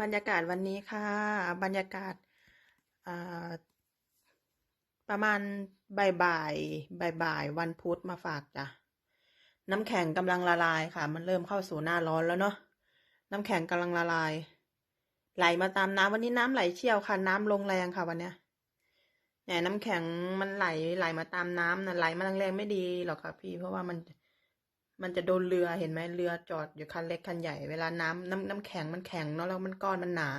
บรรยากาศวันนี้ค่ะ บรรยากาศประมาณบ่ายบ่ายบ่ายบ่ายๆวันพุธมาฝากจ้ะน้ำแข็งกำลังละลายค่ะ มันเริ่มเข้าสู่หน้าร้อนแล้วเนาะน้ำแข็งกำลังละลาย ไหลมาตามน้ำวันนี้น้ำไหลเชี่ยวค่ะ น้ำลงแรงค่ะวันเนี้ยเนี่ยน้ำแข็งมันไหลไหลมาตามน้ำนะไหลมาแรงๆไม่ดีหรอกค่ะพี่เพราะว่ามัน มันจะโดนเรือเห็นไหมเรือจอดอยู่คันเล็กคันใหญ่เวลาน้ำน้ำน้ำแข็งมันแข็งเนาะแล้วมันก้อนมันหนา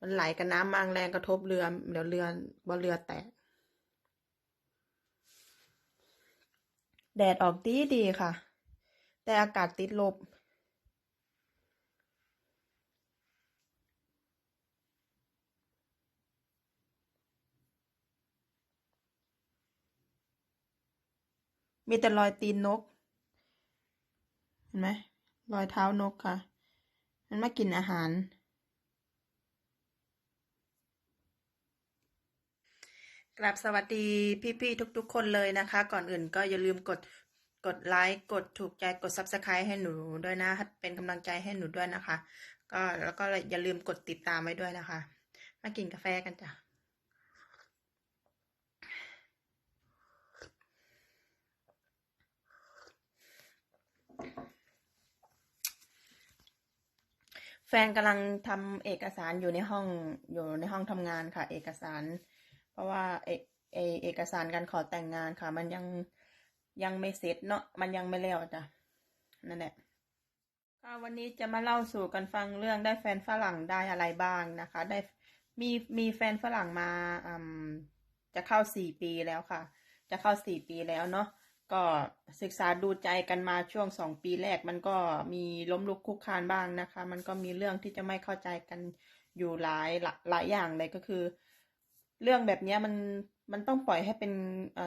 มันไหลกับน้ำมาแรงกระทบเรือเดี๋ยวเรือว่าเรือแตก แดดออกดีดีค่ะ แต่อากาศติดลบ มีแต่รอยตีนนก เห็นไหมรอยเท้านกค่ะ มันมากินอาหาร กราบสวัสดีพี่ๆทุก ๆ คนเลยนะคะ ก่อนอื่นก็อย่าลืมกดกดไลค์กดถูกใจกด Subscribe ให้หนูด้วยนะ เป็นกำลังใจให้หนูด้วยนะคะ ก็แล้วก็อย่าลืมกดติดตามไว้ด้วยนะคะ มากินกาแฟกันจ้ะ แฟนกำลังทำเอกสารอยู่ในห้องอยู่ในห้องทำงานค่ะ เอกสาร เพราะว่าเอเอเอกสารการขอแต่งงานค่ะ มันยังยังไม่เสร็จเนาะมันยังไม่แล้วจ้ะนั่นแหละก็วันนี้จะมาเล่าสู่กันฟังเรื่องได้แฟนฝรั่งได้อะไรบ้างนะคะ ได้มีมีแฟนฝรั่งมาอืมจะเข้าสี่ปีแล้วค่ะ จะเข้าสี่ปีแล้วเนาะ ก็ศึกษาดูใจกันมาช่วงสองปีแรก มันก็มีล้มลุกคุกคานบ้างนะคะ มันก็มีเรื่องที่จะไม่เข้าใจกันอยู่หลายหลายหลายอย่างเลยก็คือ เรื่องแบบนี้มันมันต้องปล่อยให้เป็น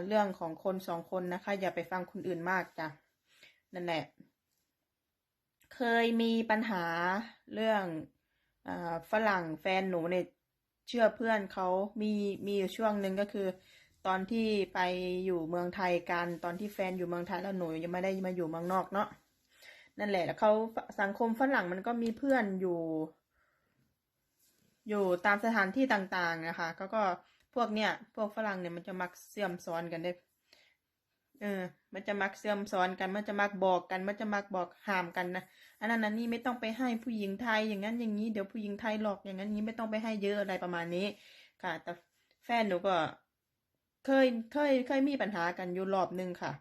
เรื่องของคนสองคนนะคะ อย่าไปฟังคนอื่นมากจ้ะนั่นแหละ เคยมีปัญหาเรื่องอฝรั่งแฟนหนูเนี่ยเชื่อเพื่อนเขามีมีอยู่ช่วงหนึ่งก็คือ ตอนที่ไปอยู่เมืองไทยกันตอนที่แฟนอยู่เมืองไทยแล้วหนูยังไม่ได้มาอยู่เมืองนอกเนาะนั่นแหละแล้วเขาสังคมฝรั่งมันก็มีเพื่อนอยู่ อยู่ตามสถานที่ต่างๆนะคะเขาก็พวกเนี้ยพวกฝรั่งเนี่ยมันจะมักเสื่อมสอนกันได้เออ มันจะมักเสื่อมสอนกัน มันจะมักบอกกัน มันจะมักบอกห้ามกันนะ อันนั้นอันนี้ไม่ต้องไปให้ผู้หญิงไทยอย่างนั้นอย่างนี้ เดี๋ยวผู้หญิงไทยหลอกอย่างนั้นนี้ไม่ต้องไปให้เยอะอะไรประมาณนี้ ค่ะ แต่แฟนหนูก็ เคยเคยเคยมีปัญหากันอยู่รอบหนึ่งค่ะ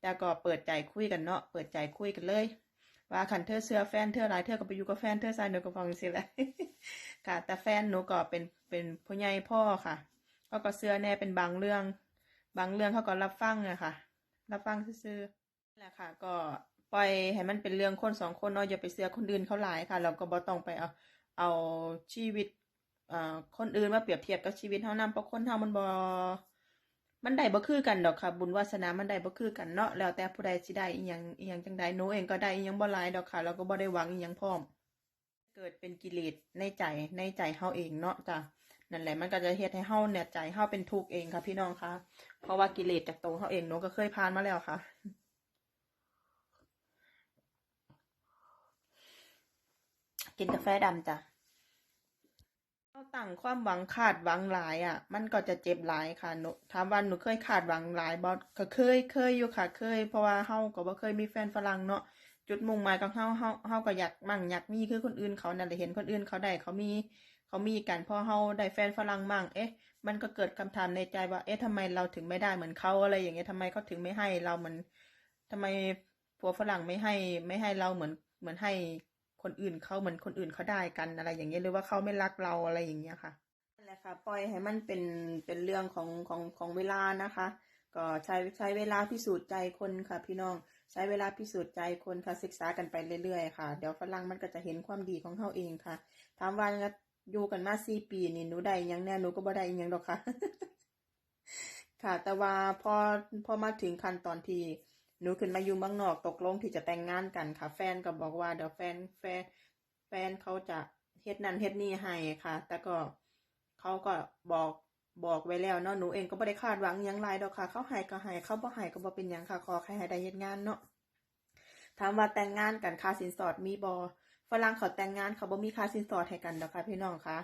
แต่ก็เปิดใจคุยกันเนาะเปิดใจคุยกันเลย ว่าขันเธอเสื้อแฟนเธอหลายเธอก็ไปอยู่กับแฟนเธอซายหนูก็ฟังสิแหละค่ะ แต่แฟนหนูก็เป็นเป็นผู้ใหญ่พ่อค่ะเขาก็เสื้อแน่เป็นบางเรื่อง บางเรื่องเขาก็รับฟังอะค่ะ รับฟังซื่อๆนั่นแหละค่ะ ก็ปล่อยให้มันเป็นเรื่องคนสองคนเนาะอย่าไปเสือคนอื่นเขาหลายค่ะ เราก็บ่ต้องไปเอาเอาชีวิตอ่อคนอื่นมาเปรียบเทียบกับชีวิตเฮานำเพราะคนเฮามันบ่ มันได้บ่คือกันดอกค่ะ บุญวาสนามันได้บ่คือกันเนาะแล้วแต่ผู้ใดสิได้อีหยังอีหยังจังใดหนูเองก็ได้อีหยังบ่หลายดอกค่ะเราก็บ่ได้หวังอีหยังพร้อม เกิดเป็นกิเลสในใจในใจเฮาเองเนาะจ้ะนั่นแหละมันก็จะเฮ็ดให้เฮาเนี่ยใจเฮาเป็นทุกข์เองค่ะ พี่น้องค่ะเพราะว่ากิเลสจากตัวเฮาเองหนูก็เคยผ่านมาแล้วค่ะกินกาแฟดำจ้ะ เราตั้งความหวังคาดหวังหลายอะ มันก็จะเจ็บหลายค่ะหนูถามว่าหนูเคยคาดหวังหลายบ่ก็เคยเคยอยู่ค่ะเคย เพราะว่าเฮาก็บ่เคยมีแฟนฝรั่งเนาะจุดมุ่งหมายของเฮาเฮาเฮาก็อยากมั่งอยากมีคือคนอื่นเขานั่นแหละเห็นคนอื่นเขาได้เขามีเขามีกันพอเฮาได้แฟนฝรั่งมั่งเอ๊ะ มันก็เกิดคำถามในใจว่า เอ๊ะทำไมเราถึงไม่ได้เหมือนเขาอะไรอย่างเงี้ยทำไมเขาถึงไม่ให้เราเหมือนทำไมผัวฝรั่งไม่ให้ไม่ให้เราเหมือนเหมือนให้ คนอื่นเขาเหมือนคนอื่นเขาได้กันอะไร อย่างเงี้ยหรือว่าเขาไม่รักเราอะไรอย่างเงี้ยค่ะนั่นแหละค่ะปล่อยให้มันเป็นเป็นเรื่องของของของเวลานะคะ ก็ใช้ใช้เวลาพิสูจน์ใจคนค่ะ พี่น้องใช้เวลาพิสูจน์ใจคนค่ะศึกษากันไปเรื่อยๆค่ะเดี๋ยวฝรั่งมันก็จะเห็นความดีของเขาเองค่ะถามว่าอยู่กันมาสี่ปีนี่หนูได้ยังแน่หนูก็บ่ได้ยังดอกค่ะ ค่ะ แต่ว่าพอพอมาถึงขั้นตอนที่ หนูขึ้นมาอยู่เมืองนอกตกลงที่จะแต่งงานกันค่ะ แฟนก็บอกว่าเดี๋ยวแฟนแฟนแฟนเขาจะเฮ็ดนั่นเฮ็ดนี่ให้ค่ะ แต่ก็เขาก็บอกบอกไว้แล้วเนาะหนูเองก็บ่ได้คาดหวังยังหลายดอกค่ะ เขาให้ก็ให้เขาบ่ให้ก็บ่เป็นยังค่ะขอแค่ให้ได้เฮ็ดงานเนาะถามว่าแต่งงานกันค่าสินสอดมีบ่ฝรั่งเขาแต่งงานเขาบ่มีค่าสินสอดให้กันดอกค่ะพี่น้องค่ะ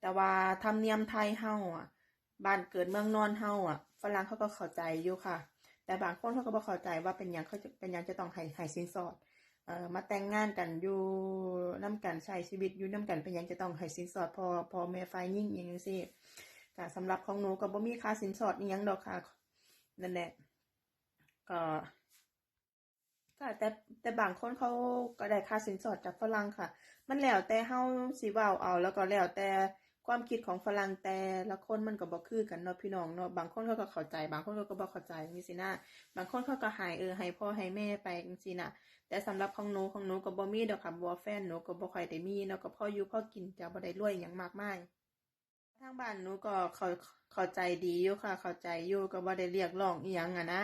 แต่ว่าธรรมเนียมไทยเฮาอะบ้านเกิดเมืองนอนเฮาอะฝรั่งเขาก็เข้าใจอยู่ค่ะ แต่บางคนเขาก็บ่เข้าใจว่าเป็นยังเขาจะเป็นยังจะต้องให้ให้สินสอดเอ่อมาแต่งงานกันอยู่นํกันใช้ชีวิตอยู่นํกันเป็นยังจะต้องให้สินสอดพอพอแม่ฝ่ายหญิงอย่างจังซี่ก็สำหรับของหนูก็บ่มีค่าสินสอดอีหยังดอกค่ะนั่นแหละก็ก็แต่แต่บางคนเขาก็ได้ค่าสินสอดจากฝรั่งค่ะ มันแล้วแต่เฮาสิเว้าเอาแล้วก็แล้วแต่ ความคิดของฝรั่งแต่ละคนมันก็บ่คือกันเนาะพี่น้องเนาะบางคนเขาก็เข้าใจ บางคนเขาก็บ่เข้าใจจังซี่นะบางคนเขาก็ให้เออให้พ่อให้แม่ไปจังซี่น่ะแต่สำหรับของหนูของหนูก็บ่มีดอกค่ะบ่แฟนหนูก็บ่ค่อยได้มีเนาะก็พ่ออยู่พอกินจ้ะบ่ได้รวยหยังมากมายทางบ้านหนูก็เข้าเข้าใจดีอยู่ค่ะ เข้าใจอยู่ก็บ่ได้เรียกร้องอีหยังอะนะ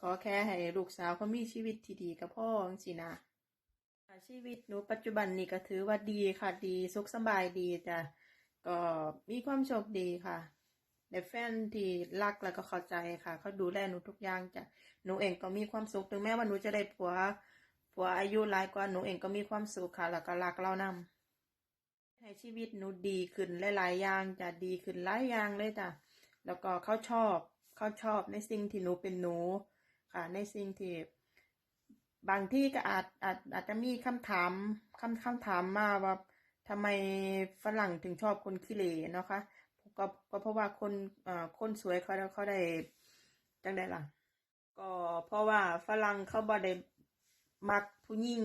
ขอแค่ให้ลูกสาวเขามีชีวิตที่ดีก็พอจังซี่นะชีวิตหนูปัจจุบันนี้ก็ถือว่าดีค่ะดีสุขสบายดีจ้ะ ก็มีความโชคดีค่ะได้แฟนที่รักแล้วก็เข้าใจค่ะ เขาดูแลหนูทุกอย่างจ้ะหนูเองก็มีความสุขถึงแม้ว่าหนูจะได้ผัวผัวอายุหลายกว่าหนูเองก็มีความสุขค่ะ แล้วก็รักเรานำให้ชีวิตหนูดีขึ้นหลายๆอย่างจะดีขึ้นหลายอย่างเลยจ้ะแล้วก็เขาชอบเขาชอบในสิ่งที่หนูเป็นหนูค่ะ ในสิ่งที่บางที่ก็อาจอาจอาจจะมีคำถามคำคำถามมาว่า ทำไมฝรั่งถึงชอบคนขี้เหร่เนาะคะก็ก็เพราะว่าคนอ่อคนสวยเขาเขาได้จังได้ล่ะ ก็เพราะว่าฝรั่งเขาบ่ได้มักผู้หญิง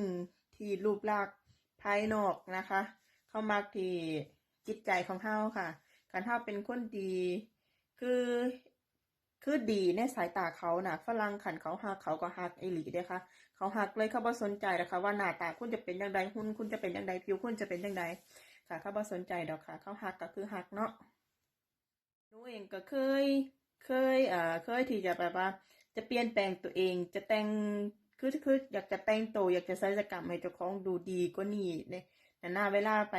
ที่รูปลักษณ์ภายนอกนะคะ เขามักที่จิตใจของเฮาค่ะการเฮาเป็นคนดี คือ คือดีในสายตาเขาน่ะฝรั่งขันเขาฮักเขาก็ฮักไอหลีเด้ค่ะ เขาฮักเลยเขาบ่สนใจนะคะว่าหน้าตาคุณจะเป็นจังไดหุ่นคุณจะเป็นจังไดผิวคุณจะเป็นจังไดค่ะเขาบ่สนใจดอกค่ะ เขาฮักก็คือฮักเนาะหนูเองก็เคย เคยเอ่อเคยที่จะแบบว่า จะเปลี่ยนแปลงตัวเอง จะแต่งคือคืออยากจะแต่งตัวอยากจะศัลยกรรมให้เจ้าของดูดีกว่านี้เนี่ยหน้าเวลาไป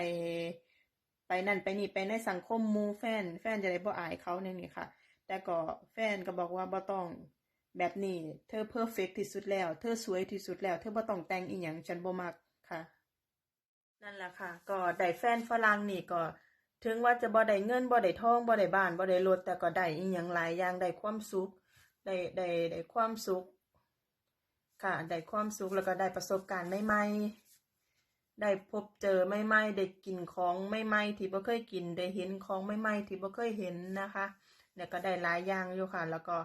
ไปนั่นไปนี่ไปในสังคมมูแฟน แฟนจะได้บ่อายเขาเนี่ยนี่ค่ะ แต่ก็แฟนก็บอกว่าบ่ต้องแบบนี้ เธอเพอร์เฟกที่สุดแล้ว เธอสวยที่สุดแล้ว เธอบ่ต้องแต่งอีหยังฉันบ่มักค่ะ นั่นแหละค่ะ ก็ได้แฟนฝรั่งนี่ก็ ถึงว่าจะบ่ได้เงินบ่ได้ทองบ่ได้บ้านบ่ได้รถแต่ก็ได้อีหยังหลายอย่างได้ความสุขได้ได้ได้ความสุข ค่ะได้ความสุขแล้วก็ได้ประสบการณ์ใหม่ๆได้พบเจอใหม่ๆได้กินของใหม่ๆที่บ่เคยกินได้เห็นของใหม่ๆที่บ่เคยเห็นนะคะ เนี่ยก็ได้หลายอย่างอยู่ค่ะ แล้วก็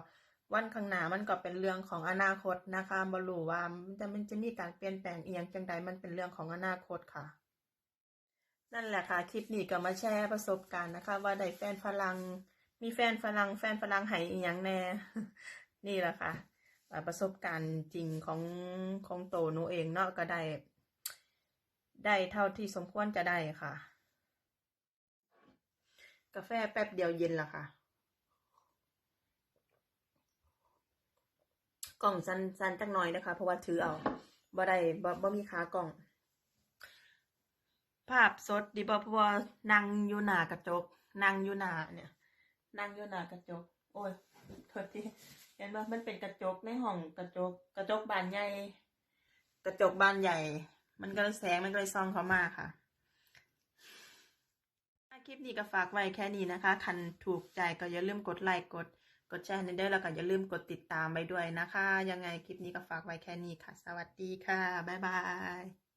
วันข้างหน้ามันก็เป็นเรื่องของอนาคตนะคะบรูว่ามันจะมันจะมีการเปลี่ยนแปลงเอียงจังใดมันเป็นเรื่องของอนาคตค่ะ นั่นแหละค่ะ คลิปนี้ก็มาแชร์ประสบการณ์นะคะ ว่าได้แฟนฝรั่งมีแฟนฝรั่งแฟนฝรั่งให้อียังแน่ นี่แหละค่ะประสบการณ์จริงของของโตหนูเองเนาะก็ได้ ได้เท่าที่สมควรจะได้ค่ะ กาแฟแป๊บเดียวเย็นละค่ะ กล่องสันสันจักหน่อยนะคะ เพราะว่าถือเอาบ่ได้บ่บ่มีขากล่อง ภาพสดดีบ่เพราะว่านั่งอยู่หน้ากระจกนั่งอยู่หน้าเนี่ยนั่งอยู่หน้ากระจก โอ้ยโทษทีเห็นบ่ามันเป็นกระจกในห้องกระจก กระจกบานใหญ่ กระจกบานใหญ่ มันก็เลยแสงมันก็เลยส่องเขามาค่ะคลิปนี้ก็ฝากไว้แค่นี้นะคะ คันถูกใจก็อย่าลืมกดไลค์กด กดแชร์ในเด้อแล้วก็อย่าลืมกดติดตามไปด้วยนะคะ ยังไงคลิปนี้ก็ฝากไว้แค่นี้ค่ะ สวัสดีค่ะ บ๊ายบาย